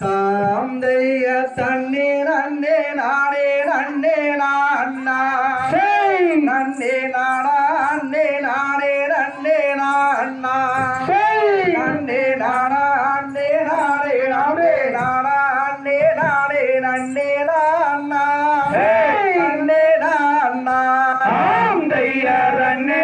தாந்தைய தண்ணே நன்னே நானே நன்னே நான்னா நன்னே நானா அன்னே நானே நன்னே நான்னா நன்னே நானா அன்னே நானே நானே நானா அன்னே நானே நன்னே நான்னா நன்னே நான்னா ரன்னே ரன்னே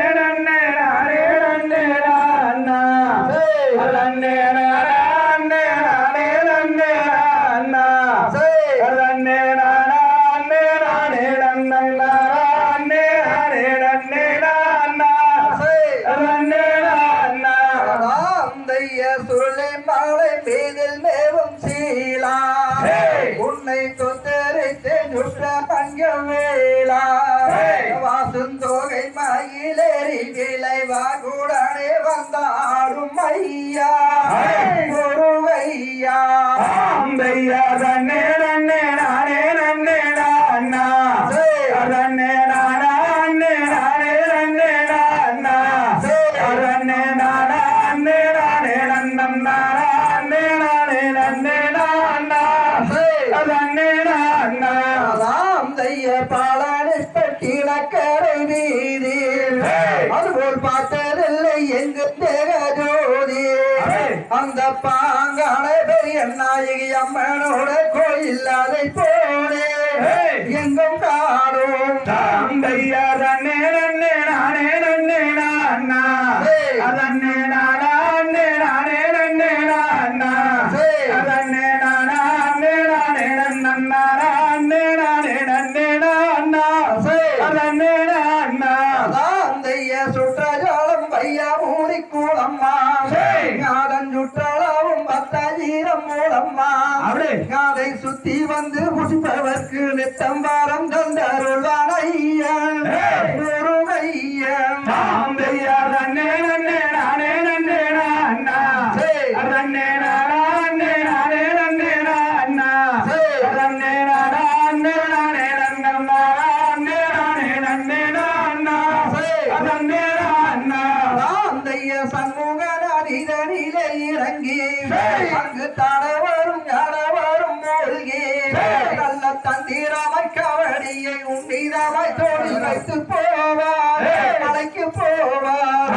தொத்தரித்து நுற்ற பங்க வேளா வாசுந்தோகை மயிலேறி வீதி அதுபோல் பார்த்ததில்லை எங்கு தேக ஜோதி அந்த பாங்கான பெரிய நாயகி அம்மனோட கோயில் அதை போனே. எங்கும் காணும். அம்பையா ரன்னே ரன்னே நானே ரன்னே நான்னா. ரன்னே நானா அன்னே நானே ரன்னே நான்னா. ரன்னே நானா அன்னே நானே நன்னம் கூடம்மா ஞானம் சுற்றளவும் பத்தாயிரம் மூலம்மா. அதை சுத்தி வந்து புஷ்பவர்க்கு நித்தம் வாரம் தந்தருள்வான் ஐயன் இறங்கி அங்கு தாட வரும் ஞான வரும் மூழ்கி நல்ல தந்திரமாய் கவடியை உன்னிதமாய் தோழி வைத்து போவார். மலைக்கு போவார்.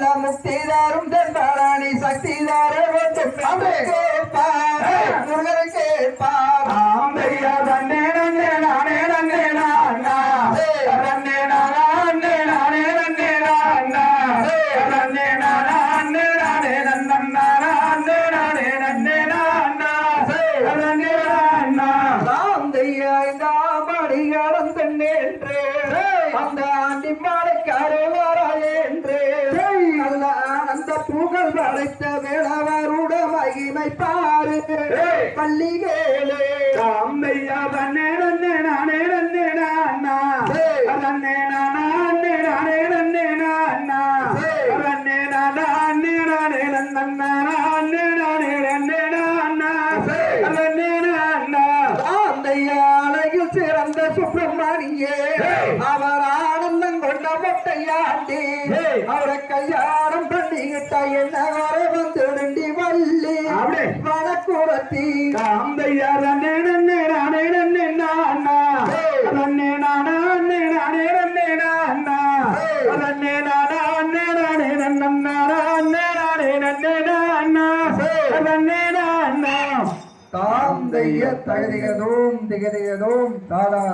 நல்ல முக்தி தாரும் தென்பழனி சக்தி தார கேட்பார் முருகரை கேட்பார். அம்பையா ரன்னே ரன்னே நானே நான்னா நானா? அன்னே நானே நான்னா ரன்னே நானா? அன்னே நானே ரன்னம் நானா அன்னே நானே நான்னா ரன்னே நான்னா ராந்தைய ஐந்தாம்படி கடந்து நின்று அந்த ஆண்டிமாலை கருவாரா என்று படைத்த வேளவருட மகிமை பாரு. பள்ளிகளே அம்மையா நானே ரன்னே நான்னா. நானா நானே நானா நானே நானா நானே அழகில் சிறந்த சுப்பிரமணியே. கொண்ட மொட்டையாண்டி அவரை கல்யாணம் பண்ணிக்கிட்ட என்ன வர வந்துடுண்டி வள்ளி. வனக்குரத்தி அம்மையா ரன்னே ரன்னே நானே ரன்னே நான்னா ரன்னே நானா அன்னே நானே ரன்னே நான்னா ரன்னே நானா அன்னே நானே ரன்னன் நானா அன்னே நானே ரன்னே நான்னா ரன்னே நான்னா தாந்தைய தகதிகதோம் திகதிகதோம் தாதா